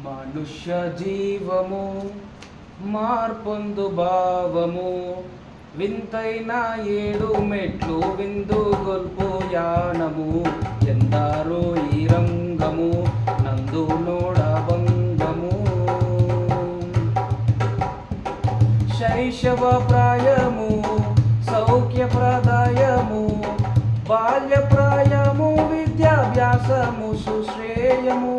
మనుష్య జీవము మార్పొందు భావము. వింతైన ఏడు మెట్లు విందు గొల్పు యానము. ఎందారో ఈ రంగము నందు నోడభంగము శైశవ ప్రాయము సౌఖ్యప్రదాయము బాల్యప్రాయము విద్యాభ్యాసము సుశ్రేయము.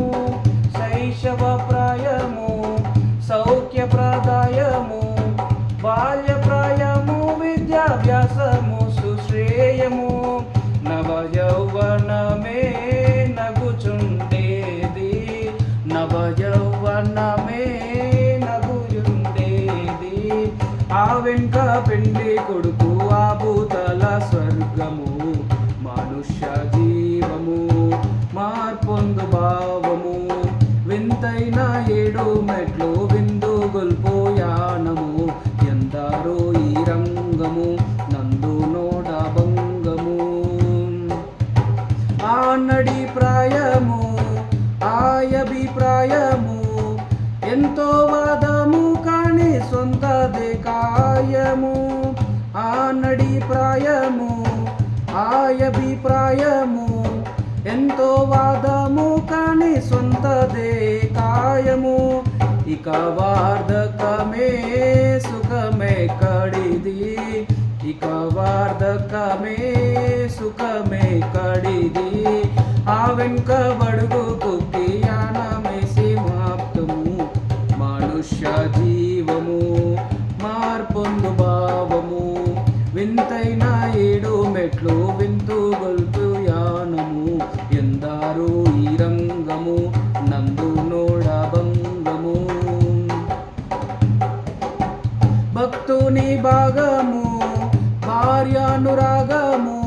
ఇంకా పెండి కొడుకు ఆ భూతల స్వర్గము. మనుష్య జీవము మార్పొందు భావము. వింతైన ఏడు మెట్లు విందు గొల్పు యానము. ఎందరో ఈ రంగము నందు నోడ భంగము. ఆనడి ప్రాయము ఆయభిప్రాయము ఎంతో వాద కాయము ఆనడి ప్రాయము ఆయభిప్రాయము ఎంతో వాదము కాని సొంతదే కాయము. ఇక వార్ధకమే సుఖమే కడిది. ఇక వార్ధకమే సుఖమే కడిది. ఆ వెనుక భక్తుని భాగము భార్యానురాగము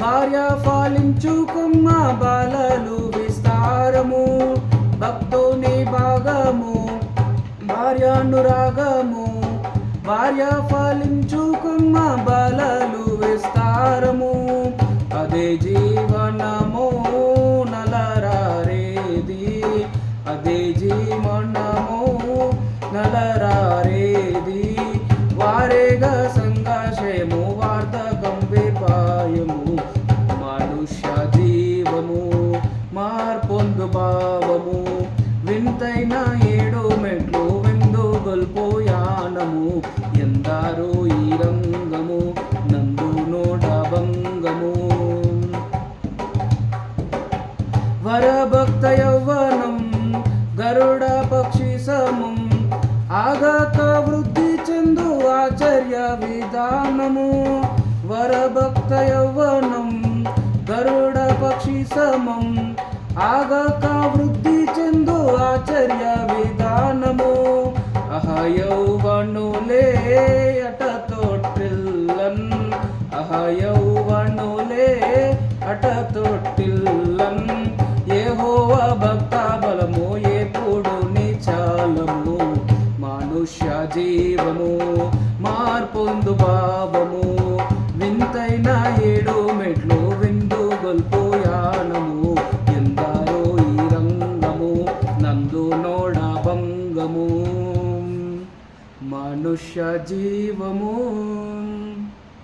భార్య ఫలించుకుమ్మ బాలలు విస్తారము. భక్తుని భాగము భార్యానురాగము భార్య ఫలించుకుమ్మ బాలలు విస్తారము. అదే జీవనము నలరారేది అదే జీవ ఆగత వృద్ధి చెందు ఆచర్య విధానము. వరభక్త యౌవనం గరుడ పక్షి సమం. ఆగక వృద్ధి చెందు ఆచర్య విధానము. అహయౌవణులే అట తోటిల్లన్ అహయౌవనులే జీవము మార్పొందు భావము వింతైన ఏడు మెట్లు విందు గొల్పు యానము. ఎందరో ఈ రంగము నందు నోడ భంగము. మనుష్య జీవము.